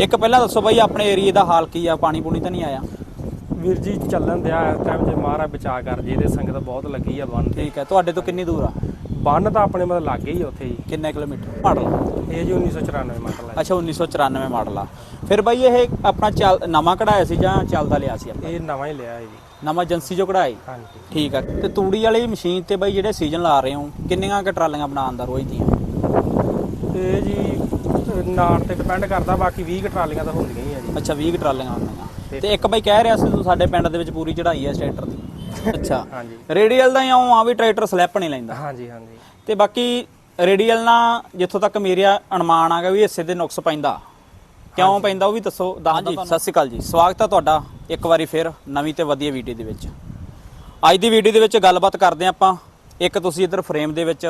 ਇੱਕ ਪਹਿਲਾਂ ਦੱਸੋ ਬਾਈ ਆਪਣੇ ਏਰੀਏ ਦਾ ਹਾਲ ਕੀ ਆ? ਪਾਣੀ ਪੂਣੀ ਤਾਂ ਨਹੀਂ ਆਇਆ? ਵੀਰ ਜੀ ਚੱਲਣ ਦਿਆ ਇਸ ਟਾਈਮ ਜੇ ਮਹਾਰਾਜ ਬਚਾ ਕਰ ਜੇ ਤੇ ਸੰਗਤ ਬਹੁਤ ਲੱਗੀ ਆ ਬੰਨ ਤੇ। ਠੀਕ ਹੈ ਤੁਹਾਡੇ ਤੋਂ ਕਿੰਨੀ ਦੂਰ ਆ? ਬੰਨ ਤਾਂ ਆਪਣੇ ਮਤਲਬ ਲੱਗੇ ਹੀ ਆ ਉੱਥੇ ਜੀ। ਕਿੰਨੇ ਕਿਲੋਮੀਟਰ? ਮਾਡਲ। ਇਹ ਜੀ 1994 ਮਾਡਲ ਹੈ ਅੱਛਾ 1994 ਮਾਡਲ ਆ। ਫਿਰ ਬਾਈ ਇਹ ਆਪਣਾ ਚੱਲ ਨਵਾਂ ਕਢਾਇਆ ਸੀ ਜਾਂ ਚੱਲਦਾ ਲਿਆ ਸੀ ਆਪਾਂ ਇਹ ਨਵਾਂ ਹੀ ਲਿਆ ਹੈ ਜੀ। ਨਵਾਂ ਏਜੰਸੀ ਚੋਂ ਕਢਾਈ ਹਾਂਜੀ। ਠੀਕ ਆ। ਤੇ ਤੂੜੀ ਵਾਲੀ ਮਸ਼ੀਨ ਤੇ ਬਾਈ ਜਿਹੜੇ ਸੀਜ਼ਨ ਲਾ ਰਹੇ ਹੋ ਕਿੰਨੀਆਂ ਕ ਟਰਾਲੀਆਂ ਬਣਾਉਣ ਦਾ ਰੋਜ਼ ਦੀਆਂ? ਤੇ ਜੀ ਨਾੜ ਤੇ ਡਿਪੈਂਡ ਕਰਦਾ ਬਾਕੀ 20 ਕੁ ਟਰਾਲੀਆਂ ਤਾਂ ਹੁੰਦੀਆਂ ਹੀ ਆ ਜੀ। ਅੱਛਾ 20 ਕ ਟਰਾਲੀਆਂ ਹੁੰਦੀਆਂ। ਤੇ ਇੱਕ ਬਾਈ ਕਹਿ ਰਿਹਾ ਸੀ ਤੂੰ ਸਾਡੇ ਪਿੰਡ ਦੇ ਵਿੱਚ ਪੂਰੀ ਚੜਾਈ ਹੈ ਸਟ੍ਰੈਕਟਰ ਦੀ। ਅੱਛਾ ਹਾਂਜੀ। ਰੇਡੀਅਲ ਦਾ ਇਉਂ ਆ ਵੀ ਟਰੈਕਟਰ ਸਲਿੱਪ ਨਹੀਂ ਲੈਂਦਾ। ਹਾਂਜੀ ਹਾਂਜੀ। ਤੇ ਬਾਕੀ ਰੇਡੀਅਲ ਨਾਲ ਜਿੱਥੋਂ ਤੱਕ ਮੇਰਾ ਅਨੁਮਾਨ ਆਗਾ ਵੀ ਹਿੱਸੇ ਦੇ ਨੁਕਸ ਪੈਂਦਾ। ਕਿਉਂ ਪੈਂਦਾ ਉਹ ਵੀ ਦੱਸੋ ਹਾਂਜੀ ਸਤਿ ਸ਼੍ਰੀ ਅਕਾਲ ਜੀ। ਸਵਾਗਤ ਹੈ ਤੁਹਾਡਾ ਇੱਕ ਵਾਰੀ ਫਿਰ ਨਵੀਂ ਤੇ ਵਧੀਆ ਵੀਡੀਓ ਦੇ ਵਿੱਚ। ਅੱਜ ਦੀ ਵੀਡੀਓ ਦੇ ਵਿੱਚ ਗੱਲਬਾਤ ਕਰਦੇ ਹਾਂ ਆਪਾਂ। ਇੱਕ ਤੁਸੀਂ ਇੱਧਰ ਫਰੇਮ ਦੇ ਵਿੱਚ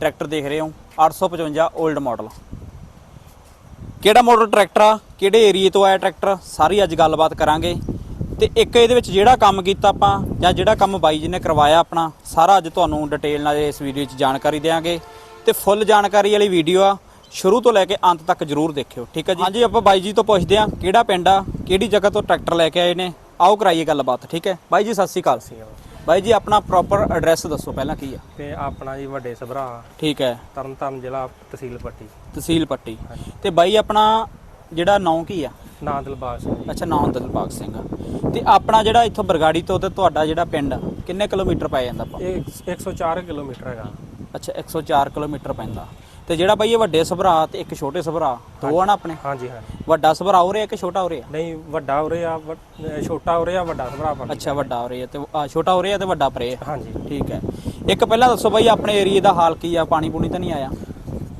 ਟਰੈਕਟਰ ਦੇਖ ਰਹੇ ਹੋ 855 올ਡ ਮਾਡਲ ਕਿਹੜਾ ਮਾਡਲ ਟਰੈਕਟਰ ਆ? ਕਿਹੜੇ ਏਰੀਏ ਤੋਂ ਆਇਆ ਟਰੈਕਟਰ? ਸਾਰੀ ਅੱਜ ਗੱਲਬਾਤ ਕਰਾਂਗੇ। ਤੇ ਇੱਕ ਇਹਦੇ ਵਿੱਚ ਜਿਹੜਾ ਕੰਮ ਕੀਤਾ ਆਪਾਂ, ਜਾਂ ਜਿਹੜਾ ਕੰਮ ਬਾਈ ਜੀ ਨੇ ਕਰਵਾਇਆ ਆਪਣਾ, ਸਾਰਾ ਅੱਜ ਤੁਹਾਨੂੰ ਡਿਟੇਲ ਨਾਲ ਇਸ ਵੀਡੀਓ 'ਚ ਜਾਣਕਾਰੀ ਦੇਵਾਂਗੇ ਤੇ ਫੁੱਲ ਜਾਣਕਾਰੀ ਵਾਲੀ ਵੀਡੀਓ ਆ, ਸ਼ੁਰੂ ਤੋਂ ਲੈ ਕੇ ਅੰਤ ਤੱਕ ਜਰੂਰ ਦੇਖਿਓ, ਠੀਕ ਹੈ ਜੀ? ਹਾਂਜੀ, ਆਪਾਂ ਬਾਈ ਜੀ ਤੋਂ ਪੁੱਛਦੇ ਹਾਂ, ਕਿਹੜਾ ਪਿੰਡ ਆ? ਕਿਹੜੀ ਜਗ੍ਹਾ ਤੋਂ ਟਰੈਕਟਰ ਲੈ ਕੇ ਆਏ ਨੇ? ਆਓ ਕਰਾਈਏ ਗੱਲਬਾਤ, ਠੀਕ ਹੈ? ਬਾਈ ਜੀ ਸਤਿ ਸ਼੍ਰੀ ਅਕਾਲ। ਬਾਈ ਜੀ ਆਪਣਾ ਪ੍ਰੋਪਰ ਐਡਰੈਸ ਦੱਸੋ ਪਹਿਲਾਂ ਕੀ ਆ? ਤੇ ਆਪਣਾ ਜੀ ਵੱਡੇ ਸਭਰਾ ਠੀਕ ਹੈ। ਤਰਨਤਾਰਨ ਜ਼ਿਲ੍ਹਾ ਤਹਿਸੀਲ ਪੱਟੀ। ਤਹਿਸੀਲ ਪੱਟੀ। ਤੇ ਬਾਈ ਆਪਣਾ ਜਿਹੜਾ ਨਾਂ ਕੀ ਆ? ਨਾਂ ਦਿਲਬਾਗ ਸਿੰਘ ਜੀ। ਅੱਛਾ ਨਾਂ ਦਿਲਬਾਗ ਸਿੰਘ ਆ। ਤੇ ਆਪਣਾ ਜਿਹੜਾ ਇੱਥੋਂ ਬਰਗਾੜੀ ਤੋਂ ਤੇ ਤੁਹਾਡਾ ਜਿਹੜਾ ਪਿੰਡ ਆ, ਕਿੰਨੇ ਕਿਲੋਮੀਟਰ ਪੈ ਜਾਂਦਾ ਆਪਾਂ? ਇਹ 104 ਕਿਲੋਮੀਟਰ ਹੈਗਾ। ਅੱਛਾ 104 ਕਿਲੋਮੀਟਰ ਪੈਂਦਾ। ਤੇ ਜਿਹੜਾ ਬਾਈ ਇਹ ਵੱਡੇ ਸਭਰਾ ਤੇ ਇੱਕ ਛੋਟੇ ਸਭਰਾ ਦੋ ਆ ਨਾ ਆਪਣੇ? ਹਾਂਜੀ ਹਾਂਜੀ। ਵੱਡਾ ਸਭਰਾ ਉਰੇ ਇੱਕ ਛੋਟਾ ਉਰੇ ਆ? ਨਹੀਂ ਵੱਡਾ ਉਰੇ ਆ ਵੱਡ- ਅਹ ਛੋਟਾ ਉਰੇ ਆ ਵੱਡਾ ਸਭਰਾ ਪੱਟੀ ਅੱਛਾ ਵੱਡਾ ਉਰੇ ਆ ਤੇ ਆ, ਛੋਟਾ ਉਰੇ ਆ ਤੇ ਵੱਡਾ ਪਰੇ ਆ। ਹਾਂਜੀ। ਠੀਕ ਹੈ। ਇੱਕ ਪਹਿਲਾਂ ਦੱਸੋ ਬਾਈ ਆਪਣੇ ਏਰੀਏ ਦਾ ਹਾਲ ਕੀ ਆ? ਪਾਣੀ ਪੂਣੀ ਤਾਂ ਨਹੀਂ ਆਇਆ?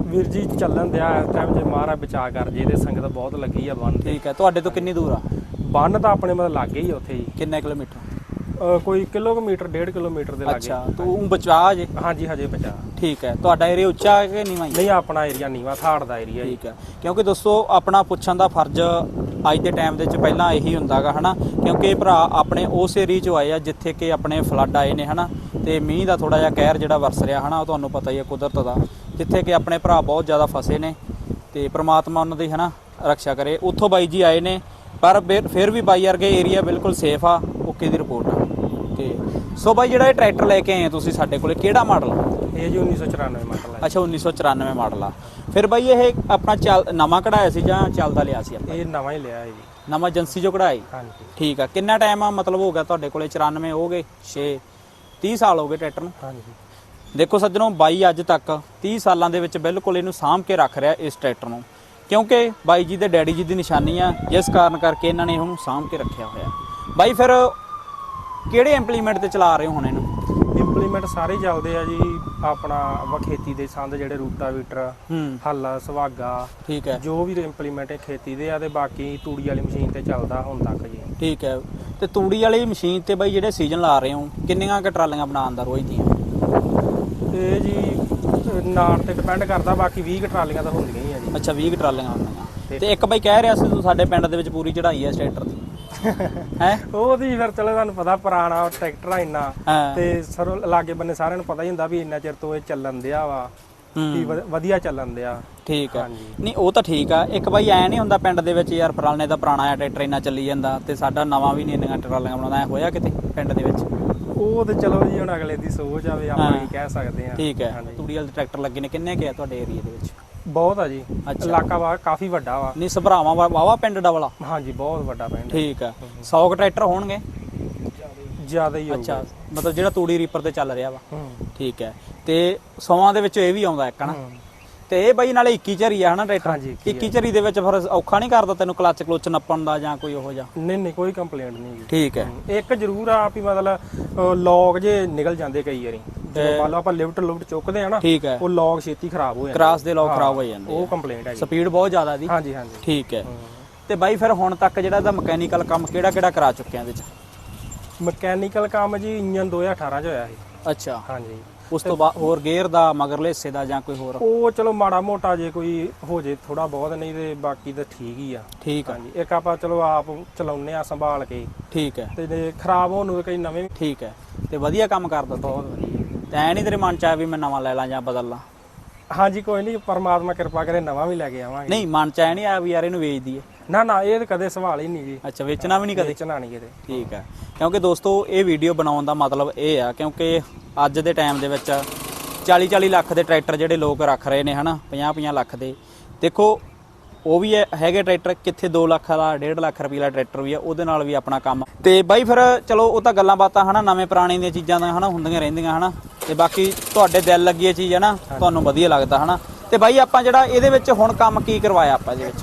ਵੀਰ ਜੀ ਚੱਲਣ ਦਿਆ ਇਸ ਟਾਈਮ ਜੇ ਮਹਾਰਾਜ ਬਚਾ ਕਰ ਜੇ ਤੇ ਸੰਗਤ ਬਹੁਤ ਲੱਗੀ ਆ ਬੰਨ ਤੇ। ਠੀਕ ਹੈ ਤੁਹਾਡੇ ਤੋਂ ਕਿੰਨੀ ਦੂਰ ਆ? ਬੰਨ ਤਾਂ ਆਪਣੇ ਮਤਲਬ ਲੱਗੇ ਹੀ ਆ ਉੱਥੇ ਜੀ ਕਿੰਨੇ ਕਿਲੋਮੀਟਰ? ਅਹ ਕੋਈ ਕਿਲੋਮੀਟਰ ਡੇਢ ਕਿਲੋਮੀਟਰ ਦੇ ਲਾਗੇ। ਅੱਛਾ ਤੂੰ ਬਚਾ ਜੇ ਹਾਂਜੀ ਹਜੇ ਬਚਾ। ਠੀਕ ਹੈ ਤੁਹਾਡਾ ਏਰੀਆ ਉੱਚਾ ਹੈ ਕਿ ਨੀਵਾਂ ਹੀ ਨਹੀਂ ਆਪਣਾ ਏਰੀਆ ਨੀਵਾ ਥਾੜ ਦਾ ਏਰੀਆ ਜੀ ਠੀਕ ਹੈ ਕਿਉਂਕਿ ਦੋਸਤੋ ਆਪਣਾ ਪੁੱਛਣ ਦਾ ਫਰਜ਼ ਅੱਜ ਦੇ ਟਾਈਮ ਦੇ ਵਿੱਚ ਪਹਿਲਾਂ ਇਹੀ ਹੁੰਦਾਗਾ ਹਨਾ? ਕਿਉਂਕਿ ਭਰਾ ਆਪਣੇ ਉਸ ਏਰੀਆ 'ਚੋਂ ਆਏ ਆ ਜਿੱਥੇ ਕਿ ਆਪਣੇ ਫਲੱਡ ਆਏ ਨੇ ਹਨਾ? ਤੇ ਮੀਂਹ ਦਾ ਥੋੜਾ ਜਿਹਾ ਕਹਿਰ ਜਿਹੜਾ ਵਰਸ ਰਿਹਾ ਹਨਾ? ਉਹ ਤੁਹਾਨੂੰ ਪਤਾ ਹੀ ਹੈ ਕੁਦਰਤ ਦਾ। ਜਿੱਥੇ ਕਿ ਆਪਣੇ ਭਰਾ ਬਹੁਤ ਜ਼ਿਆਦਾ ਫਸੇ ਨੇ ਤੇ ਪ੍ਰਮਾਤਮਾ ਉਹਨਾਂ ਦੀ ਹਨਾ ਰੱਖਿਆ ਕਰੇ। ਉੱਥੋਂ ਬਾਈ ਜੀ ਆਏ ਨੇ ਪਰ ਫਿਰ- ਫਿਰ ਵੀ ਬਾਈ ਵਰਗੇ ਏਰੀਆ ਬਿਲਕੁਲ ਸੇਫ ਆ ਓਕੇ ਦੀ ਰਿਪੋਰਟ ਆ। ਤੇ ਸੋ ਬਾਈ ਜਿਹੜਾ ਇਹ ਟਰੈਕਟਰ ਲੈ ਕੇ ਆਏ ਆ ਤੁਸੀਂ ਸਾਡੇ ਕੋਲੇ ਕਿਹੜਾ ਮਾਡਲ? ਇਹ ਜੀ 1994 ਮਾਡਲ ਹੈ। ਅੱਛਾ 1994 ਮਾਡਲ ਆ। ਫਿਰ ਬਾਈ ਇਹ ਆਪਣਾ ਚੱਲ ਨਵਾਂ ਕਢਾਇਆ ਸੀ ਜਾਂ ਚੱਲਦਾ ਲਿਆ ਸੀ ਆਪਾਂ? ਇਹ ਨਵਾਂ ਹੀ ਲਿਆ ਹੈ ਜੀ। ਨਵਾਂ ਏਜੰਸੀ ਚੋਂ ਕਢਾਈ ਹਾਂਜੀ। ਠੀਕ ਆ। ਕਿੰਨਾ ਟਾਈਮ ਆ ਮਤਲਬ ਹੋ ਗਿਆ ਤੁਹਾਡੇ ਕੋਲੇ? 94 ਹੋ ਗਏ 6 30 ਸਾਲ ਹੋ ਗਏ ਟਰੈਕਟਰ ਨੂੰ? ਹਾਂਜੀ। ਦੇਖੋ ਸੱਜਣੋ ਬਾਈ ਅੱਜ ਤੱਕ 30 ਸਾਲਾਂ ਦੇ ਵਿੱਚ ਬਿਲਕੁਲ ਇਹਨੂੰ ਸਾਂਭ ਕੇ ਰੱਖ ਰਿਹਾ ਇਸ ਟਰੈਕਟਰ ਨੂੰ। ਕਿਉਂਕਿ ਬਾਈ ਜੀ ਦੇ ਡੈਡੀ ਜੀ ਦੀ ਨਿਸ਼ਾਨੀ ਆ ਜਿਸ ਕਾਰਨ ਕਰਕੇ ਇਹਨਾਂ ਨੇ ਇਹਨੂੰ ਸਾਂਭ ਕੇ ਰੱਖਿਆ ਹੋਇਆ। ਬਾਈ ਫਿਰ ਕਿਹੜੇ ਇੰਪਲੀਮੈਂਟ ਤੇ ਚਲਾ ਰਹੇ ਹੋ ਹੁਣ ਇਹਨੂੰ? ਇੰਪਲੀਮੈਂਟ ਸਾਰੇ ਚੱਲਦੇ ਆ ਜੀ ਆਪਣਾ ਵਾ ਖੇਤੀ ਦੇ ਸੰਦ ਜਿਹੜੇ ਰੂਟਾਵੀਟਰ ਹੂੰ। ਹੱਲ ਸੁਹਾਗਾ ਠੀਕ ਹੈ। ਜੋ ਵੀ ਇੰਪਲੀਮੈਂਟ ਹੈ ਖੇਤੀ ਦੇ ਆ ਤੇ ਬਾਕੀ ਤੂੜੀ ਵਾਲੀ ਮਸ਼ੀਨ ਤੇ ਚੱਲਦਾ ਹੁਣ ਤੱਕ ਜੀ। ਠੀਕ ਹੈ। ਤੇ ਤੂੜੀ ਵਾਲੀ ਮਸ਼ੀਨ ਤੇ ਬਾਈ ਜਿਹੜੇ ਸੀਜ਼ਨ ਲਾ ਰਹੇ ਹੋ ਕਿੰਨੀਆਂ ਕ ਟਰਾਲੀਆਂ ਬਣਾਉਣ ਦਾ ਰੋਜ਼ ਦੀਆਂ? ਤੇ ਜੀ ਨਾੜ ਤੇ ਡਿਪੈਂਡ ਕਰਦਾ ਬਾਕੀ 20 ਕੁ ਟਰਾਲੀਆਂ ਤਾਂ ਹੁੰਦੀਆਂ ਹੀ ਆ ਜੀ। ਅੱਛਾ 20 ਕ ਟਰਾਲੀਆਂ ਹੁੰਦੀਆਂ। ਤੇ ਇੱਕ ਬਾਈ ਕਹਿ ਰਿਹਾ ਸੀ ਤੂੰ ਸਾਡੇ ਪਿੰਡ ਦੇ ਵਿੱਚ ਪੂਰੀ ਚੜਾਈ ਹੈ ਸਟ੍ਰੈਕਟਰ ਦੀ। ਹੈ? ਉਹਦੀ ਫਿਰ ਚਲੋ ਤੁਹਾਨੂੰ ਪਤਾ ਪੁਰਾਣਾ ਟਰੈਕਟਰ ਆ ਇੰਨਾ। ਤੇ ਸਰ ਲਾਗੇ ਬੰਨੇ ਸਾਰਿਆਂ ਨੂੰ ਪਤਾ ਹੀ ਹੁੰਦਾ ਵੀ ਇੰਨਾ ਚਿਰ ਤੋਂ ਇਹ ਚੱਲਣ ਦਿਆ ਵਾ ਵੀ ਵਧੀਆ ਚੱਲਣ ਦਿਆ। ਠੀਕ ਹੈ ਨਹੀਂ ਉਹ ਤਾਂ ਠੀਕ ਆ। ਇੱਕ ਬਾਈ ਐ ਨਹੀਂ ਹੁੰਦਾ ਪਿੰਡ ਦੇ ਵਿੱਚ ਯਾਰ ਫਲਾਣੇ ਦਾ ਪੁਰਾਣਾ ਟਰੈਕਟਰ ਇੰਨਾ ਚੱਲੀ ਜਾਂਦਾ ਤੇ ਸਾਡਾ ਨਵਾਂ ਵੀ ਨਹੀਂ ਇੰਨੀਆਂ ਟਰਾਲੀਆਂ ਬਣਾਉਂਦਾ। ਐ ਹੋਇਆ ਕਿਤੇ ਪਿੰਡ ਦੇ ਵਿੱਚ? ਉਹ ਤੇ ਚਲੋ ਜੀ ਹੁਣ ਅਗਲੇ ਦੀ ਸੋਚ ਆ ਵੀ ਆਪਾਂ। ਕੀ ਕਹਿ ਸਕਦੇ ਆ। ਠੀਕ ਹੈ। ਤੂੜੀ ਵਾਲੇ ਟਰੈਕਟਰ ਲੱਗੇ ਨੇ। ਕਿੰਨੇ ਕੇ ਆ ਤੁਹਾਡੇ ਏਰੀਆ ਦੇ ਵਿੱਚ? ਬਹੁਤ ਆ ਜੀ। ਇਲਾਕਾ ਵਾ ਕਾਫੀ ਵੱਡਾ ਵਾ। ਨਹੀਂ ਸਭਰਾਵਾਂ ਵਾਵਾ ਪਿੰਡ ਡਬਲਾ ਹਾਂਜੀ ਬਹੁਤ ਵੱਡਾ ਪਿੰਡ। ਠੀਕ ਆ। 100 ਟਰੈਕਟਰ ਹੋਣਗੇ? ਜ਼ਿਆਦਾ ਹੀ ਅੱਛਾ ਮਤਲਬ ਜਿਹੜਾ ਤੂੜੀ ਰੀਪਰ ਤੇ ਚੱਲ ਰਿਹਾ ਵਾ। ਠੀਕ ਹੈ ਤੇ 100ਾਂ ਦੇ ਵਿੱਚ ਇਹ ਵੀ ਆਉਂਦਾ ਇੱਕ ਹਨਾ। ਤੇ ਇਹ ਬਾਈ ਨਾਲੇ 21 ਝਰੀ ਆ ਹਨਾ ਟਰੈਕਟਰ? ਹਾਂਜੀ, 21 21 ਝਰੀ ਦੇ ਵਿੱਚ ਫਿਰ ਔਖਾ ਨਹੀਂ ਕਰਦਾ ਤੈਨੂੰ ਕਲੱਚ ਕਲੁੱਚ ਨੱਪਣ ਦਾ ਜਾਂ ਕੋਈ ਉਹੋ ਜਿਹਾ? ਨਹੀਂ ਨਹੀਂ ਕੋਈ ਕੰਪਲੇਂਟ ਨਹੀਂ ਜੀ। ਠੀਕ ਹੈ। ਇੱਕ ਜ਼ਰੂਰ ਆ ਵੀ ਮਤਲਬ ਲੌਗ ਜੇ ਨਿਕਲ ਜਾਂਦੇ ਕਈ ਵਾਰੀ। ਮੰਨ ਲਓ ਆਪਾਂ ਲਿਫਟ ਲੁਫਟ ਚੁੱਕਦੇ ਆ ਨਾ ਠੀਕ ਹੈ। ਉਹ ਲੌਗ ਛੇਤੀ ਖਰਾਬ ਹੋ ਜਾਂਦੇ ਕ੍ਰਾਸ ਦੇ ਲੋਕ ਖਰਾਬ ਹੋ ਜਾਂਦੇ ਉਹ ਕੰਪਲੇਂਟ ਹੈ ਜੀ ਸਪੀਡ ਬਹੁਤ ਜ਼ਿਆਦਾ ਦੀ। ਹਾਂਜੀ ਹਾਂਜੀ। ਠੀਕ ਹੈ। ਤੇ ਬਾਈ ਫਿਰ ਹੁਣ ਤੱਕ ਜਿਹੜਾ ਇਹਦਾ ਮਕੈਨੀਕਲ ਕੰਮ ਕਿਹੜਾ ਕਿਹੜਾ ਕਰਾ ਚੁੱਕਿਆ ਇਹਦੇ ਚ? ਮਕੈਨੀਕਲ ਕੰਮ ਜੀ ਇੰਜਨ 2018 ਚ ਹੋਇਆ ਸੀ। ਅੱਛਾ। ਹਾਂਜੀ। ਉਸ ਤੋਂ ਬਾਅਦ ਹੋਰ ਗੇਅਰ ਦਾ ਮਗਰਲੇ ਹਿੱਸੇ ਦਾ ਜਾਂ ਕੋਈ ਹੋਰ? ਉਹ ਚਲੋ ਮਾੜਾ ਮੋਟਾ ਜੇ ਕੋਈ ਹੋ ਜੇ ਥੋੜਾ ਬਹੁਤ ਨਹੀਂ ਤੇ ਬਾਕੀ ਤਾਂ ਠੀਕ ਹੀ ਆ। ਠੀਕ ਹਾਂਜੀ ਇੱਕ ਆਪਾਂ ਚਲੋ ਆਪ ਚਲਾਉਨੇ ਆ ਸੰਭਾਲ ਕੇ। ਠੀਕ ਹੈ। ਤੇ ਖਰਾਬ ਹੋਣ ਨੂੰ ਕਈ ਨਵੇਂ ਠੀਕ ਹੈ। ਤੇ ਵਧੀਆ ਕੰਮ ਕਰਦਾ ਬਹੁਤ ਵਧੀਆ। ਤੇ ਐ ਨਹੀਂ ਤੇਰੇ ਮਨ ਚ ਆਇਆ ਵੀ ਮੈਂ ਨਵਾਂ ਲੈ ਲਾਂ ਜਾਂ ਬਦਲ ਲਾਂ? ਹਾਂਜੀ ਕੋਈ ਨਹੀਂ ਪਰਮਾਤਮਾ ਕਿਰਪਾ ਕਰੇ ਨਵਾਂ ਵੀ ਲੈ ਕੇ ਆਵਾਂਗੇ। ਨਹੀਂ ਮਨ ਚ ਐ ਨਹੀਂ ਆ ਵੀ ਯਾਰ ਇਹਨੂੰ ਵੇਚ ਦਈਏ ਨਾ ਨਾ ਇਹ ਤਾਂ ਕਦੇ ਸਵਾਲ ਹੀ ਨਹੀਂ ਜੀ। ਅੱਛਾ ਵੇਚਣਾ ਵੀ ਨਹੀਂ ਕਦੇ? ਵੇਚਣਾ ਨਹੀਂ ਕਿਤੇ ਠੀਕ ਹੈ ਕਿਉਂਕਿ ਦੋਸਤੋ ਇਹ ਵੀਡੀਓ ਬਣਾਉਣ ਦਾ ਮਤਲਬ ਇਹ ਆ ਕਿਉਂਕਿ ਅੱਜ ਦੇ ਟਾਈਮ ਦੇ ਵਿੱਚ 40 40 ਲੱਖ ਦੇ ਟਰੈਕਟਰ ਜਿਹੜੇ ਲੋਕ ਰੱਖ ਰਹੇ ਨੇ ਹਨਾ 50 50 ਲੱਖ ਦੇ। ਦੇਖੋ ਉਹ ਵੀ ਹੈਗੇ ਟਰੈਕਟਰ ਕਿੱਥੇ 2 ਲੱਖ ਦਾ 1.5 ਲੱਖ ਰੁਪਏ ਦਾ ਟਰੈਕਟਰ ਵੀ ਆ ਉਹਦੇ ਨਾਲ ਵੀ ਆਪਣਾ ਕੰਮ। ਤੇ ਬਾਈ ਫਿਰ ਚਲੋ ਉਹ ਤਾਂ ਗੱਲਾਂ ਬਾਤਾਂ ਹਨਾ ਨਵੇਂ ਪੁਰਾਣੇ ਦੀਆਂ ਚੀਜ਼ਾਂ ਦਾ ਹਨਾ ਹੁੰਦੀਆਂ ਰਹਿੰਦੀਆਂ ਹਨਾ। ਤੇ ਬਾਕੀ ਤੁਹਾਡੇ ਦਿਲ ਲੱਗੀ ਇਹ ਚੀਜ਼ ਹੈ ਨਾ ਤੁਹਾਨੂੰ ਵਧੀਆ ਲੱਗਦਾ ਹਨਾ? ਤੇ ਬਾਈ ਆਪਾਂ ਜਿਹੜਾ ਇਹਦੇ ਵਿੱਚ ਹੁਣ ਕੰਮ ਕੀ ਕਰਵਾਇਆ ਆਪਾਂ ਇਹਦੇ ਵਿੱਚ?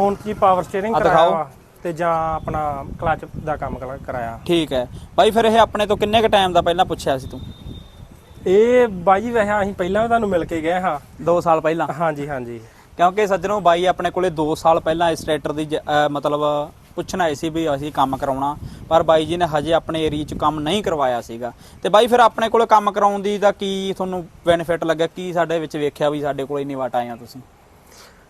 ਹੁਣ ਕੀ ਪਾਵਰ ਸਟੀਅਰਿੰਗ ਕਰਾਇਆ ਦਿਖਾਓ। ਤੇ ਜਾਂ ਆਪਣਾ ਕਲਚ ਦਾ ਕੰਮ ਕਰਾ- ਕਰਾਇਆ। ਠੀਕ ਹੈ। ਬਾਈ ਫਿਰ ਇਹ ਆਪਣੇ ਤੋਂ ਕਿੰਨੇ ਕ ਟਾਈਮ ਦਾ ਪਹਿਲਾਂ ਪੁੱਛਿਆ ਸੀ ਤੂੰ? ਇਹ ਬਾਈ ਵੈਸੇ ਅਸੀਂ ਪਹਿਲਾਂ ਵੀ ਤੁਹਾਨੂੰ ਮਿਲ ਕੇ ਗਏ ਹਾਂ। 2 ਸਾਲ ਪਹਿਲਾਂ? ਹਾਂਜੀ ਹਾਂਜੀ। ਕਿਉਂਕਿ ਸੱਜਣੋ ਬਾਈ ਆਪਣੇ ਕੋਲੇ 2 ਸਾਲ ਪਹਿਲਾਂ ਇਸ ਟਰੈਕਟਰ ਦੀ ਜ- ਅਹ ਮਤਲਬ ਪੁੱਛਣ ਆਏ ਸੀ ਵੀ ਅਸੀਂ ਕੰਮ ਕਰਾਉਣਾ ਪਰ ਬਾਈ ਜੀ ਨੇ ਹਜੇ ਆਪਣੇ ਏਰੀਆ 'ਚ ਕੰਮ ਨਹੀਂ ਕਰਵਾਇਆ ਸੀਗਾ। ਤੇ ਬਾਈ ਫਿਰ ਆਪਣੇ ਕੋਲੇ ਕੰਮ ਕਰਾਉਣ ਦੀ ਦਾ ਕੀ ਤੁਹਾਨੂੰ ਬੈਨੀਫਿਟ ਲੱਗਾ ਕੀ ਸਾਡੇ ਵਿੱਚ ਵੇਖਿਆ ਵੀ ਸਾਡੇ ਕੋਲੇ ਇੰਨੀ ਵਾਟ ਆਏ ਆ ਤੁਸੀਂ?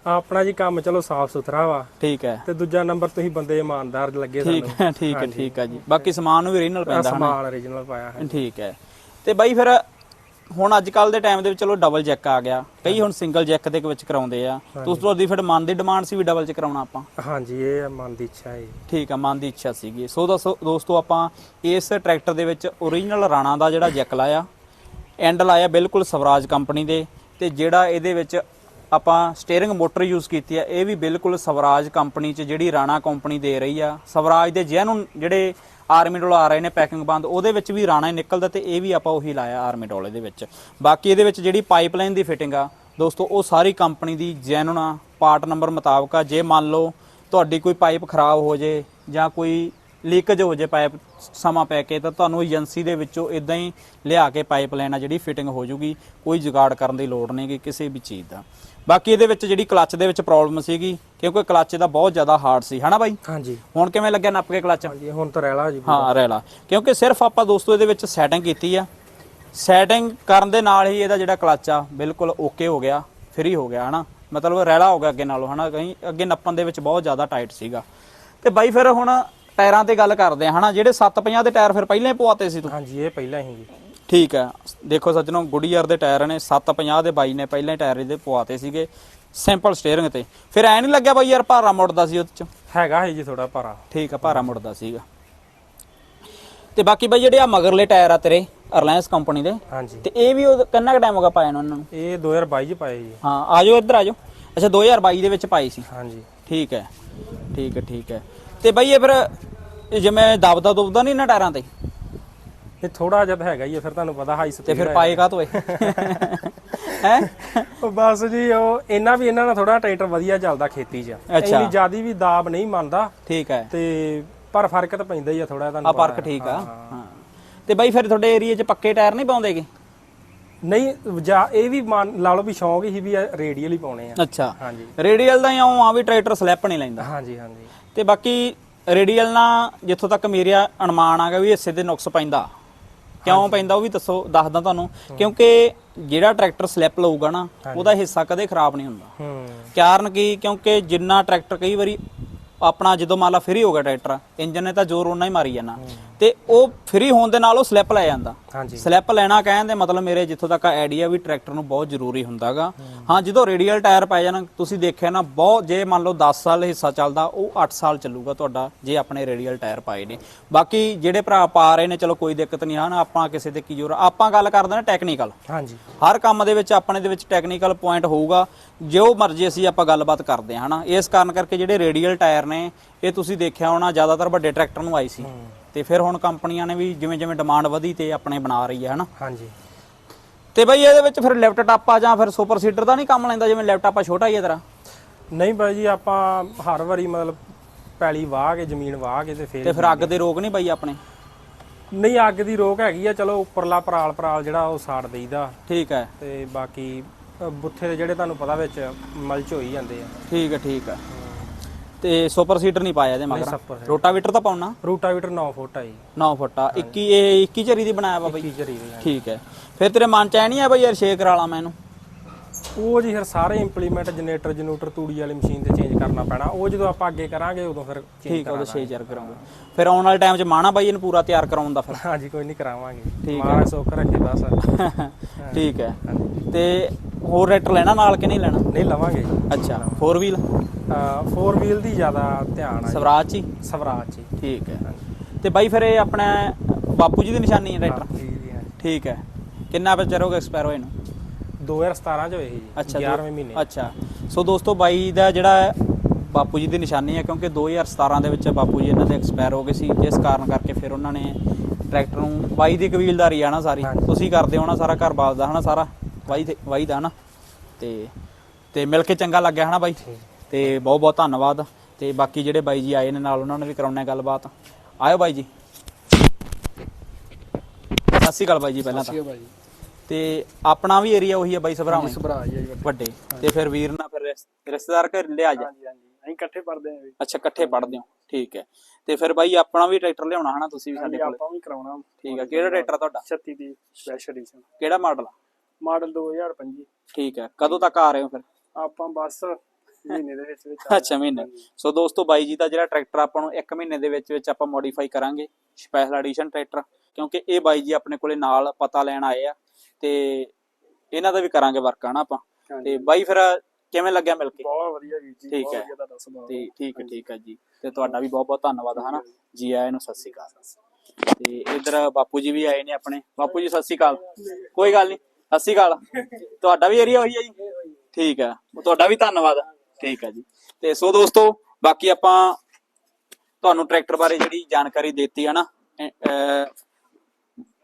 ਆਪਣਾ ਜੀ ਕੰਮ ਚਲੋ ਸਾਫ਼ ਸੁਥਰਾ ਵਾ। ਠੀਕ ਹੈ। ਤੇ ਦੂਜਾ ਨੰਬਰ ਤੁਸੀਂ ਬੰਦੇ ਇਮਾਨਦਾਰ ਲੱਗੇ ਠੀਕ ਹੈ ਠੀਕ ਹੈ ਠੀਕ ਹੈ ਜੀ। ਬਾਕੀ ਸਮਾਨ ਨੂੰ ਵੀ ਆਹ ਪੈਂਦਾ ਹਨਾ? ਸਮਾਨ origignal ਪਾਇਆ ਹੈ ਠੀਕ ਹੈ। ਤੇ ਬਾਈ ਫਿਰ ਹੁਣ ਅੱਜ ਕੱਲ ਦੇ ਟਾਈਮ ਦੇ ਵਿੱਚ ਚਲੋ ਡਬਲ ਜੈਕ ਆ ਗਿਆ। ਕਈ ਹੁਣ ਸਿੰਗਲ ਜੈਕ ਦੇ ਵਿੱਚ ਕਰਾਉਂਦੇ ਆ। ਤੇ ਉਸ ਤੋਂ ਬਾਅਦ ਫਿਰ ਮਨ ਦੀ ਡਿਮਾਂਡ ਸੀ ਵੀ ਡਬਲ ਚ ਕਰਾਉਣਾ ਆਪਾਂ? ਹਾਂਜੀ ਇਹ ਆ ਮਨ ਦੀ ਇੱਛਾ ਹੈ। ਠੀਕ ਆ ਮਨ ਦੀ ਇੱਛਾ ਸੀਗੀ। ਸੋ ਦੱਸੋ ਦੋਸਤੋ ਆਪਾਂ ਇਸ ਟਰੈਕਟਰ ਦੇ ਵਿੱਚ ਓਰੀਜਨਲ ਰਾਣਾ ਦਾ ਜਿਹੜਾ ਜੈਕ ਲਾਇਆ ਐਂਡ ਲਾਇਆ ਬਿਲਕੁਲ ਸਵਰਾਜ ਕੰਪਨੀ ਦੇ ਤੇ ਜਿਹੜਾ ਇਹਦੇ ਵਿੱਚ ਆਪਾਂ ਸਟੀਅਰਿੰਗ ਮੋਟਰ ਯੂਜ਼ ਕੀਤੀ ਆ ਇਹ ਵੀ ਬਿਲਕੁਲ ਸਵਰਾਜ ਕੰਪਨੀ ਚ ਜਿਹੜੀ ਰਾਣਾ ਕੰਪਨੀ ਦੇ ਰਹੀ ਆ। ਸਵਰਾਜ ਦੇ ਜੈਨੂਨ ਜਿਹੜੇ ਆਰਮੀ ਡੋਲ ਆ ਰਹੇ ਨੇ ਪੈਕਿੰਗ ਬੰਦ, ਉਹਦੇ ਵਿੱਚ ਵੀ ਰਾਣਾ ਹੀ ਨਿਕਲਦਾ ਤੇ ਇਹ ਵੀ ਆਪਾਂ ਉਹੀ ਲਾਇਆ ਆਰਮੀ ਡੋਲੇ ਦੇ ਵਿੱਚ। ਬਾਕੀ ਇਹਦੇ ਵਿੱਚ ਜਿਹੜੀ ਪਾਈਪਲਾਈਨ ਦੀ ਫਿਟਿੰਗ ਆ, ਦੋਸਤੋ, ਉਹ ਸਾਰੀ ਕੰਪਨੀ ਦੀ ਜੈਨੂਨ ਆ, ਪਾਰਟ ਨੰਬਰ ਮੁਤਾਬਕ ਆ, ਜੇ ਮੰਨ ਲਓ ਤੁਹਾਡੀ ਕੋਈ ਪਾਈਪ ਖਰਾਬ ਹੋ ਜੇ ਜਾਂ ਕੋਈ ਲੀਕੇਜ ਹੋ ਜੇ ਪਾਈਪ ਸਮਾਂ ਪੈ ਕੇ ਤਾਂ ਤੁਹਾਨੂੰ ਏਜੰਸੀ ਦੇ ਵਿੱਚੋਂ ਇਦਾਂ ਹੀ ਲਿਆ ਕੇ ਪਾਈਪ ਲਾਈਨ ਆ ਜਿਹੜੀ ਫਿਟਿੰਗ ਹੋ ਜੂਗੀ। ਕੋਈ ਜੁਗਾੜ ਕਰਨ ਦੀ ਲੋੜ ਨਹੀਂ ਗੀ ਕਿਸੇ ਵੀ ਚੀਜ਼ ਦਾ। ਬਾਕੀ ਇਹਦੇ ਵਿੱਚ ਜਿਹੜੀ ਕਲੱਚ ਦੇ ਵਿੱਚ ਪ੍ਰੋਬਲਮ ਸੀਗੀ ਕਿਉਂਕਿ ਕਲੱਚ ਦਾ ਬਹੁਤ ਜ਼ਿਆਦਾ ਹਾਰਡ ਸੀ ਹਨਾ ਬਾਈ? ਹਾਂਜੀ। ਹੁਣ ਕਿਵੇਂ ਲੱਗਿਆ ਨੱਪ ਕੇ ਕਲੱਚ ਹਾਂਜੀ ਹੁਣ ਤਾਂ ਰਹਿਲਾ ਜੀ ਹਾਂ ਰੈਲਾ। ਕਿਉਂਕਿ ਸਿਰਫ ਆਪਾਂ ਦੋਸਤੋ ਇਹਦੇ ਵਿੱਚ ਸੈਟਿੰਗ ਕੀਤੀ ਆ। ਸੈਟਿੰਗ ਕਰਨ ਦੇ ਨਾਲ ਹੀ ਇਹਦਾ ਜਿਹੜਾ ਕਲੱਚ ਆ ਬਿਲਕੁਲ ਓਕੇ ਹੋ ਗਿਆ ਫ੍ਰੀ ਹੋ ਗਿਆ ਹਨਾ? ਮਤਲਬ ਰੈਲਾ ਹੋ ਗਿਆ ਅੱਗੇ ਨਾਲੋਂ ਹਨਾ? ਕਹੀਂ ਅੱਗੇ ਨੱਪਣ ਦੇ ਵਿੱਚ ਬਹੁਤ ਜ਼ਿਆਦਾ ਟਾਈਟ ਸੀਗਾ। ਤੇ ਬਾਈ ਫਿਰ ਹੁਣ ਟਾਇਰਾਂ ਤੇ ਗੱਲ ਕਰਦੇ ਆ ਹਨਾ? ਜਿਹੜੇ 750 ਦੇ ਟਾਇਰ ਫਿਰ ਪਹਿਲਾਂ ਹੀ ਪਵਾਤੇ ਸੀ ਤੂੰ? ਹਾਂਜੀ ਇਹ ਪਹਿਲਾਂ ਹੀ ਜੀ। ਠੀਕ ਹੈ। ਦੇਖੋ ਸੱਜਣੋ ਗੁੱਡੀਅਰ ਦੇ ਟਾਇਰ ਨੇ 750 ਦੇ ਬਾਈ ਨੇ ਪਹਿਲਾਂ ਹੀ ਟਾਇਰ ਇਹਦੇ ਪਵਾਤੇ ਸੀਗੇ। ਸਿੰਪਲ ਸਟੀਅਰਿੰਗ ਤੇ। ਫਿਰ ਐ ਨਹੀਂ ਲੱਗਿਆ ਬਾਈ ਯਾਰ ਭਾਰਾ ਮੁੜਦਾ ਸੀ ਉਹਦੇ ਚ? ਹੈਗਾ ਹੈ ਜੀ ਥੋੜਾ ਭਾਰਾ। ਠੀਕ ਆ ਭਾਰਾ ਮੁੜਦਾ ਸੀਗਾ। ਤੇ ਬਾਕੀ ਬਾਈ ਜਿਹੜੇ ਆ ਮਗਰਲੇ ਟਾਇਰ ਆ ਤੇਰੇ ਅਰਲਾਇੰਸ ਕੰਪਨੀ ਦੇ ਹਾਂਜੀ। ਤੇ ਇਹ ਵੀ ਉਹ ਕਿੰਨਾ ਕੁ ਟਾਈਮ ਹੋ ਗਿਆ ਪਾਏ ਨੂੰ ਉਹਨਾਂ ਨੂੰ? ਇਹ 2022 ਚ ਪਾਏ ਜੀ। ਹਾਂ ਆਜੋ ਇੱਧਰ ਆਜੋ ਅੱਛਾ 2022 ਦੇ ਵਿੱਚ ਪਾਈ ਸੀ। ਹਾਂਜੀ। ਠੀਕ ਹੈ। ਠੀਕ ਹੈ ਠੀਕ ਹੈ। ਤੇ ਬਾਈ ਇਹ ਫਿਰ ਇਹ ਜਿਵੇਂ ਦਬਦਾ ਦੁਬਦਾ ਨਹੀਂ ਇਹਨਾਂ ਟਾਇਰਾਂ ਤੇ? ਇਹ ਥੋੜਾ ਜਿਹਾ ਤਾਂ ਹੈਗਾ ਹੀ ਆ, ਫਿਰ ਤੁਹਾਨੂੰ ਪਤਾ ਹਾਈ ਤੇ ਸਪੀਡ ਫਿਰ ਪਾਏ ਕਾ ਤੋਏ ਹੈ? ਉਹ ਬਸ ਜੀ ਉਹ ਇਹਨਾਂ ਵੀ ਇਹਨਾਂ ਨਾਲ ਥੋੜਾ ਟਰੈਕਟਰ ਵਧੀਆ ਚੱਲਦਾ ਖੇਤੀ 'ਚ। ਅੱਛਾ। ਇੰਨੀ ਜ਼ਿਆਦੀ ਵੀ ਦਾਬ ਨਹੀਂ ਮੰਨਦਾ। ਠੀਕ ਹੈ। ਤੇ ਪਰ ਫ਼ਰਕ ਤਾਂ ਪੈਂਦਾ ਹੀ ਆ ਥੋੜਾ ਤੁਹਾਨੂੰ ਆ ਪਤਾ ਫ਼ਰਕ ਹੈ। ਠੀਕ ਆ। ਹਾਂ ਤੇ ਬਾਈ ਫਿਰ ਤੁਹਾਡੇ ਏਰੀਆ 'ਚ ਪੱਕੇ ਟਾਇਰ ਨਹੀਂ ਪਾਉਂਦੇਗੇ ਨਹੀਂ ਜਾਂ ਇਹ ਵੀ ਮੰਨ ਲਾ ਲਓ ਵੀ ਸ਼ੌਂਕ ਹੀ ਵੀ ਰੇਡੀਅਲ ਹੀ ਪਾਉਣੇ ਆ। ਅੱਛਾ। ਹਾਂਜੀ। ਰੇਡੀਅਲ ਦਾ ਇਉਂ ਆ ਵੀ ਟਰੈਕਟਰ ਸਲਿੱਪ ਨਹੀਂ ਲੈਂਦਾ। ਹਾਂਜੀ ਹਾਂਜੀ। ਤੇ ਬਾਕੀ ਰੇਡੀਅਲ ਨਾਲ ਜਿੱਥੋਂ ਤੱਕ ਮੇਰਾ ਅਨੁਮਾਨ ਆਗਾ ਵੀ ਹਿੱਸੇ ਦੇ ਨੁਕਸ ਪੈਂਦਾ। ਕਿਉਂ ਪੈਂਦਾ ਉਹ ਵੀ ਦੱਸੋ ਦੱਸਦਾ ਤੁਹਾਨੂੰ। ਕਿਉਂਕਿ ਜਿਹੜਾ ਟਰੈਕਟਰ ਸਲਿੱਪ ਲਊਗਾ ਨਾ ਉਹਦਾ ਹਿੱਸਾ ਕਦੇ ਖਰਾਬ ਨਹੀਂ ਹੁੰਦਾ। ਕਾਰਨ ਕੀ? ਕਿਉਂਕਿ ਜਿੰਨਾ ਟਰੈਕਟਰ ਕਈ ਵਾਰੀ ਆਪਣਾ ਜਦੋਂ ਮੰਨ ਲਾ ਫ੍ਰੀ ਹੋ ਗਿਆ ਟਰੈਕਟਰ ਇੰਜਨ ਨੇ ਤਾਂ ਜ਼ੋਰ ਉਹਨਾਂ ਹੀ ਮਾਰੀ ਜਾਣਾ। ਤੇ ਉਹ ਫ੍ਰੀ ਹੋਣ ਦੇ ਨਾਲ ਉਹ ਸਲਿੱਪ ਲੈ ਜਾਂਦਾ। ਹਾਂਜੀ। ਸਲਿੱਪ ਲੈਣਾ ਕਹਿਣ ਦੇ ਮਤਲਬ ਮੇਰੇ ਜਿੱਥੋਂ ਤੱਕ ਆਈਡੀਆ ਵੀ ਟਰੈਕਟਰ ਨੂੰ ਬਹੁਤ ਜ਼ਰੂਰੀ ਹੁੰਦਾਗਾ। ਹਾਂ ਜਦੋਂ ਰੇਡੀਅਲ ਟਾਇਰ ਪੈ ਜਾਣ ਤੁਸੀਂ ਦੇਖਿਆ ਨਾ ਬਹੁਤ ਜੇ ਮੰਨ ਲਓ 10 ਸਾਲ ਹਿੱਸਾ ਚੱਲਦਾ ਉਹ 8 ਸਾਲ ਚੱਲੂਗਾ ਤੁਹਾਡਾ ਜੇ ਆਪਣੇ ਰੇਡੀਅਲ ਟਾਇਰ ਪਾਏ ਨੇ। ਬਾਕੀ ਜਿਹੜੇ ਭਰਾ ਪਾ ਰਹੇ ਨੇ ਚਲੋ ਕੋਈ ਦਿੱਕਤ ਨਹੀਂ ਹਨ ਆਪਾਂ ਕਿਸੇ ਤੇ ਕੀ ਜ਼ੋਰ ਆਪਾਂ ਗੱਲ ਕਰਦੇ ਨਾ ਟੈਕਨੀਕਲ ਹਾਂਜੀ। ਹਰ ਕੰਮ ਦੇ ਵਿੱਚ ਆਪਣੇ ਦੇ ਵਿੱਚ ਟੈਕਨੀਕਲ ਪੁਆਇੰਟ ਹੋਊਗਾ ਜੋ ਮਰਜ਼ੀ ਅਸੀਂ ਆਪਾਂ ਗੱਲਬਾਤ ਕਰਦੇ ਹਾਂ ਹਨਾ। ਇਸ ਕਾਰਨ ਕਰਕੇ ਜਿਹੜੇ ਰੇਡੀਅਲ ਟਾਇਰ ਨੇ ਇਹ ਤੁਸੀਂ ਦੇਖਿਆ ਹੋਣਾ ਜ਼ਿਆਦਾਤਰ ਵੱਡੇ ਟਰੈਕਟਰ ਨੂੰ ਆਈ ਸੀ। ਤੇ ਫਿਰ ਹੁਣ ਕੰਪਨੀਆਂ ਨੇ ਵੀ ਜਿਵੇਂ ਜਿਵੇਂ ਡਿਮਾਂਡ ਵਧੀ ਤੇ ਆਪਣੇ ਬਣਾ ਰਹੀ ਹੈ ਹਨਾ? ਹਾਂਜੀ। ਤੇ ਬਈ ਇਹਦੇ ਵਿੱਚ ਫਿਰ ਲੈਫਟ ਟਾਪਾ ਜਾਂ ਫਿਰ ਸੁਪਰ ਸੀਡਰ ਦਾ ਨਹੀਂ ਕੰਮ ਲੈਂਦਾ ਜਿਵੇਂ ਲੈਫਟ ਟਾਪਾ ਛੋਟਾ ਹੀ ਹੈ ਤੇਰਾ? ਨਹੀਂ ਬਾਈ ਜੀ ਆਪਾਂ ਹਰ ਵਾਰੀ ਮਤਲਬ ਪੈਲੀ ਵਾਹ ਕੇ ਜ਼ਮੀਨ ਵਾਹ ਕੇ ਤੇ ਤੇ ਫੇਰ ਫਿਰ ਅੱਗ ਦੇ ਰੋਗ ਨਹੀਂ ਪਈ ਆਪਣੇ? ਨਹੀਂ ਅੱਗ ਦੀ ਰੋਕ ਹੈਗੀ ਆ ਚਲੋ ਉੱਪਰਲਾ ਪਰਾਲ ਪਰਾਲ ਜਿਹੜਾ ਉਹ ਸਾੜ ਦੇਈਦਾ। ਠੀਕ ਹੈ। ਤੇ ਬਾਕੀ ਬੁੱਥੇ ਦੇ ਜਿਹੜੇ ਤੁਹਾਨੂੰ ਪਤਾ ਵਿੱਚ ਮਲਚ ਹੋਈ ਜਾਂਦੇ ਆ। ਠੀਕ ਹੈ ਠੀਕ ਹੈ। ਤੇ ਸੁਪਰ ਸੀਡਰ ਨਹੀਂ ਪਾਇਆ ਇਹਦੇ ਮਗਰ। Super seeder. ਰੋਟਾਵੀਟਰ ਤਾਂ ਪਾਉਣਾ? ਰੂਟਾਵੀਟਰ 9 ਫੁੱਟ ਆ ਜੀ। 9 ਫੁੱਟਾ 21 ਇਹ 21 ਚਰੀ ਦੀ ਬਣਾਇਆ ਵਾ ਬਈ ਕੀ ਚਰੀ ਹੋਈ ਆ। ਠੀਕ ਹੈ। ਫਿਰ ਤੇਰੇ ਮਨ ਚ ਐ ਨਹੀਂ ਆ ਬਈ ਯਾਰ ਸ਼ੇਕ ਕਰਾ ਲਾ ਮੈਂ ਇਹਨੂੰ? ਉਹ ਜੀ ਫਿਰ ਸਾਰੇ ਇੰਪਲੀਮੈਂਟ ਜਨਰੇਟਰ ਜਨਰੇਟਰ ਤੂੜੀ ਵਾਲੀ ਮਸ਼ੀਨ ਤੇ ਚੇਂਜ ਕਰਨਾ ਪੈਣਾ। ਉਹ ਜਦੋਂ ਆਪਾਂ ਅੱਗੇ ਕਰਾਂਗੇ ਉਦੋਂ ਫਿਰ ਚੇਂਜ ਠੀਕ ਆ ਉਹਦਾ 6000 ਕਰਾਂਗੇ ਫਿਰ ਆਉਣ ਵਾਲੇ ਟਾਈਮ 'ਚ ਮਾਣਾ ਬਾਈ ਇਹਨੂੰ ਪੂਰਾ ਤਿਆਰ ਕਰਾਉਣ ਦਾ ਫਿਰ। ਹਾਂਜੀ ਕੋਈ ਨਹੀਂ ਕਰਾਵਾਂਗੇ। ਮਾਰਾ ਸੁੱਖ ਰੱਖੇ ਬਸ। ਠੀਕ ਹੈ। ਤੇ ਹੋਰ ਰੈਟਰ ਲੈਣਾ ਨਾਲ ਕਿ ਨਹੀਂ ਲੈਣਾ? ਨਹੀਂ ਲਵਾਂਗੇ ਅੱਛਾ 4 ਵੀਲ 4 ਵੀਲ ਦੀ ਜ਼ਿਆਦਾ ਧਿਆਨ ਆ ਜੀ। ਸਵਰਾਜ ਹੀ ਸਵਰਾਜ ਜੀ। ਠੀਕ ਹੈ। ਤੇ ਬਾਈ ਫਿਰ ਇਹ ਆਪਣਾ ਬਾਪੂ ਜੀ ਦੀ ਨਿਸ਼ਾਨੀ ਹੈ ਟਰੈਕਟਰ ਜੀ ਜੀ ਠੀਕ ਹੈ। ਕਿੰਨਾ ਚਿਰ ਹੋ ਗਿਆ ਐਕਸਪਾਇਰ ਹੋਏ ਨੂੰ? 2017 ਚ ਹੋਏ ਸੀ ਜੀ ਅੱਛਾ 11ਵੇਂ ਮਹੀਨੇ। ਅੱਛਾ। ਸੋ ਦੋਸਤੋ ਬਾਈ ਦਾ ਜਿਹੜਾ ਬਾਪੂ ਜੀ ਦੀ ਨਿਸ਼ਾਨੀ ਹੈ ਕਿਉਂਕਿ 2017 ਦੇ ਵਿੱਚ ਬਾਪੂ ਜੀ ਇਹਨਾਂ ਦੇ ਐਕਸਪਾਇਰ ਹੋ ਗਏ ਸੀ ਜਿਸ ਕਾਰਨ ਕਰਕੇ ਫਿਰ ਉਹਨਾਂ ਨੇ ਟਰੈਕਟਰ ਨੂੰ ਬਾਈ ਦੀ ਕਬੀਲਦਾਰੀ ਆ ਨਾ ਸਾਰੀ। ਤੁਸੀਂ ਕਰਦੇ ਹੋ ਨਾ ਸਾਰਾ ਘਰ ਬਾਲ ਦਾ ਹਨਾ ਸਾਰਾ? ਬਾਈ ਬਾਈ ਦਾ ਹਨਾ? ਤੇ ਤੇ ਮਿਲ ਕੇ ਚੰਗਾ ਲੱਗਿਆ ਹਨਾ ਬਾਈ? ਤੇ ਬਹੁਤ ਬਹੁਤ ਧੰਨਵਾਦ। ਤੇ ਬਾਕੀ ਜਿਹੜੇ ਬਾਈ ਜੀ ਆਏ ਨੇ ਨਾਲ ਉਹਨਾਂ ਨੇ ਵੀ ਕਰਾਉਣਾ ਗੱਲਬਾਤ। ਆਇਓ ਬਾਈ ਜੀ। ਸਤਿ ਸ਼੍ਰੀ ਅਕਾਲ ਬਾਈ ਜੀ ਪਹਿਲਾਂ ਤਾਂ। ਤੇ ਆਪਣਾ ਵੀ ਏਰੀਆ ਉਹੀ ਹੈ ਬਾਈ ਸਭਰਾਵਾਂ ਭਰਾ ਜੀ ਵੱਡੇ। ਤੇ ਫਿਰ ਵੀਰ ਨਾਲ ਫਿਰ ਰਿਸ- ਰਿਸ਼ਤੇਦਾਰ ਘਰ ਲਿਆ ਜਾ। ਹਾਂਜੀ ਹਾਂਜੀ। ਅਸੀਂ ਇਕੱਠੇ ਪੜਦੇ ਆਂ ਵੀ ਅੱਛਾ ਇਕੱਠੇ ਪੜਦੇ ਹੋ। ਠੀਕ ਹੈ। ਤੇ ਫਿਰ ਬਾਈ ਆਪਣਾ ਵੀ ਟਰੈਕਟਰ ਲਿਆਉਣਾ ਹਨਾ ਤੁਸੀਂ ਵੀ ਸਾਡੇ ਕੋਲ? ਆਪਾਂ ਵੀ ਕਰਾਉਣਾ। ਠੀਕ ਹੈ ਕਿਹੜਾ ਟਰੈਕਟਰ ਤੁਹਾਡਾ? 36 ਦੀ ਸਪੈਸ਼ਲ ਐਡੀਸ਼ਨ ਕਿਹੜਾ ਮਾਡਲ ਮਾਡਲ 2025 ਠੀਕ ਹੈ। ਕਦੋਂ ਤੱਕ ਆ ਰਹੇ ਹੋ ਫਿਰ? ਆਪਾਂ ਬਸ ਮਹੀਨੇ ਦੇ ਵਿੱਚ ਵਿੱਚ ਆ ਅੱਛਾ ਮਹੀਨੇ। ਸੋ ਦੋਸਤੋ ਬਾਈ ਜੀ ਦਾ ਜਿਹੜਾ ਟਰੈਕਟਰ ਆਪਾਂ ਨੂੰ 1 ਮਹੀਨੇ ਦੇ ਵਿੱਚ ਵਿੱਚ ਆਪਾਂ ਮੋਡੀਫਾਈ ਕਰਾਂਗੇ ਸਪੈਸ਼ਲ ਐਡੀਸ਼ਨ ਟਰੈਕਟਰ ਕਿਉਂਕਿ ਇਹ ਬਾਈ ਜੀ ਆਪਣੇ ਕੋਲੇ ਨਾਲ ਪਤਾ ਲੈਣ ਆਏ ਆ ਤੇ ਇਹਨਾਂ ਦਾ ਵੀ ਕਰਾਂਗੇ ਵਰਕ ਹਨਾ ਆਪਾਂ। ਤੇ ਬਾਈ ਫਿਰ ਕਿਵੇਂ ਲੱਗਿਆ ਮਿਲ ਕੇ? ਬਹੁਤ ਵਧੀਆ ਵੀਰ ਜੀ ਠੀਕ ਹੈ। ਤੇ ਠੀਕ ਠੀਕ ਹੈ ਜੀ। ਤੇ ਤੁਹਾਡਾ ਵੀ ਬਹੁਤ ਬਹੁਤ ਧੰਨਵਾਦ ਹਨਾ? ਜੀ। ਆਇਆਂ ਨੂੰ ਸਤਿ ਸ਼੍ਰੀ ਅਕਾਲ। ਤੇ ਇਧਰ ਬਾਪੂ ਜੀ ਵੀ ਆਏ ਨੇ ਆਪਣੇ। ਬਾਪੂ ਜੀ ਸਤਿ ਸ਼੍ਰੀ ਅਕਾਲ। ਕੋਈ ਗੱਲ ਨਹੀਂ ਸਤਿ ਸ਼੍ਰੀ ਅਕਾਲ। ਤੁਹਾਡਾ ਵੀ ਏਰੀਆ ਉਹੀ ਹੈ ਜੀ? ਠੀਕ ਹੈ। ਤੁਹਾਡਾ ਵੀ ਧੰਨਵਾਦ। ਠੀਕ ਹੈ ਜੀ। ਤੇ ਸੋ ਦੋਸਤੋ ਬਾਕੀ ਆਪਾਂ ਤੁਹਾਨੂੰ ਟਰੈਕਟਰ ਬਾਰੇ ਜਿਹੜੀ ਜਾਣਕਾਰੀ ਦਿੱਤੀ ਹੈ ਨਾ ਅਹ,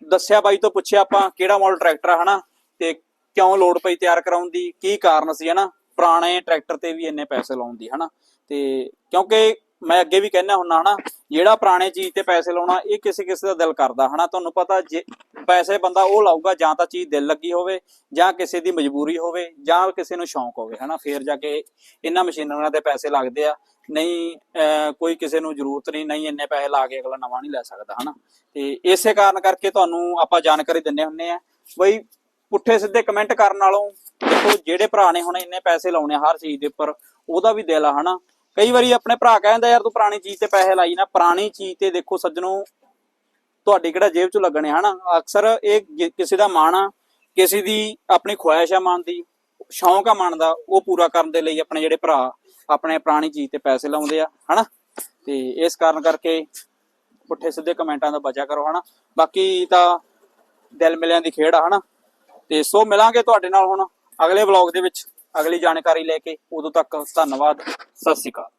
ਦੱਸਿਆ ਬਾਈ ਤੋਂ ਪੁੱਛਿਆ ਆਪਾਂ ਕਿਹੜਾ ਮਾਡਲ ਟਰੈਕਟਰ ਆ ਹਨਾ? ਤੇ ਕਿਉਂ ਲੋਡ ਪਈ ਤਿਆਰ ਕਰਾਉਣ ਦੀ ਕੀ ਕਾਰਨ ਸੀ ਹਨਾ? ਪੁਰਾਣੇ ਟਰੈਕਟਰ ਤੇ ਵੀ ਇੰਨੇ ਪੈਸੇ ਲਾਉਣ ਦੀ ਹਨਾ? ਤੇ ਕਿਉਂਕਿ ਮੈਂ ਅੱਗੇ ਵੀ ਕਹਿਣਾ ਹੁੰਨਾ ਹਨਾ ਜਿਹੜਾ ਪੁਰਾਣੇ ਚੀਜ਼ ਤੇ ਪੈਸੇ ਲਾਉਣਾ ਇਹ ਕਿਸੇ ਕਿਸੇ ਦਾ ਦਿਲ ਕਰਦਾ ਹਨਾ। ਤੁਹਾਨੂੰ ਪਤਾ ਜੇ ਪੈਸੇ ਬੰਦਾ ਉਹ ਲਾਊਗਾ ਜਾਂ ਤਾਂ ਚੀਜ਼ ਦਿਲ ਲੱਗੀ ਹੋਵੇ ਜਾਂ ਕਿਸੇ ਦੀ ਮਜਬੂਰੀ ਹੋਵੇ ਜਾਂ ਕਿਸੇ ਨੂੰ ਸ਼ੌਂਕ ਹੋਵੇ ਹਨਾ। ਫੇਰ ਜਾ ਕੇ ਇਹਨਾਂ ਮਸ਼ੀਨਰੀਆਂ ਦੇ ਪੈਸੇ ਲੱਗਦੇ ਆ। ਨਹੀਂ ਅਹ, ਕੋਈ ਕਿਸੇ ਨੂੰ ਜ਼ਰੂਰਤ ਨਹੀਂ ਨਹੀਂ ਇੰਨੇ ਪੈਸੇ ਲਾ ਕੇ ਅਗਲਾ ਨਵਾਂ ਨਹੀਂ ਲੈ ਸਕਦਾ ਹਨਾ। ਤੇ ਇਸੇ ਕਾਰਨ ਕਰਕੇ ਤੁਹਾਨੂੰ ਆਪਾਂ ਜਾਣਕਾਰੀ ਦਿੰਨੇ ਹੁੰਨੇ ਆ। ਬਈ ਪੁੱਠੇ ਸਿੱਧੇ ਕਮੈਂਟ ਕਰਨ ਨਾਲੋਂ ਦੇਖੋ ਜਿਹੜੇ ਭਰਾ ਨੇ ਹੁਣ ਇੰਨੇ ਪੈਸੇ ਲਾਉਣੇ ਆ ਹਰ ਚੀਜ਼ ਦੇ ਉੱਪਰ ਉਹਦਾ ਵੀ ਦਿਲ ਆ ਹਨਾ। ਕਈ ਵਾਰੀ ਆਪਣੇ ਭਰਾ ਕਹਿੰਦਾ ਯਾਰ ਤੂੰ ਪੁਰਾਣੀ ਚੀਜ਼ ਤੇ ਪੈਸੇ ਲਾਈ ਨਾ, ਪੁਰਾਣੀ ਚੀਜ਼ ਤੇ ਦੇਖੋ ਸੱਜਣੋ, ਤੁਹਾਡੀ ਕਿਹੜਾ ਜੇਬ ਚੋਂ ਲੱਗਣੇ, ਹਨਾ? ਅਕਸਰ ਇਹ ਕਿਸੇ ਦਾ ਮਾਣ ਆ, ਕਿਸੇ ਦੀ ਆਪਣੀ ਖੁਆਇਸ਼ ਆ ਮਨ ਦੀ, ਸ਼ੌਂਕ ਆ ਮਨ ਦਾ, ਉਹ ਪੂਰਾ ਕਰਨ ਦੇ ਲਈ ਆਪਣੇ ਜਿਹੜੇ ਭਰਾ, ਆਪਣੇ ਪੁਰਾਣੀ ਚੀਜ਼ ਤੇ ਪੈਸੇ ਲਾਉਂਦੇ ਆ, ਹਨਾ? ਤੇ ਇਸ ਕਾਰਨ ਕਰਕੇ ਪੁੱਠੇ ਸਿੱਧੇ ਕਮੈਂਟਾਂ ਦਾ ਬਚਾ ਕਰੋ, ਹਨਾ? ਬਾਕੀ ਤਾਂ ਦਿਲ ਮਿਲਿਆਂ ਦੀ ਖੇਡ ਆ, ਹਨਾ? ਤੇ ਸੋ ਮਿਲਾਂਗੇ ਤੁਹਾਡੇ ਨਾਲ ਹੁਣ ਅਗਲੇ ਵਲੌਗ ਦੇ ਵਿੱਚ। ਅਗਲੀ ਜਾਣਕਾਰੀ ਲੈ ਕੇ ਉਦੋਂ ਤੱਕ ਧੰਨਵਾਦ ਸਤਿ ਸ਼੍ਰੀ ਅਕਾਲ।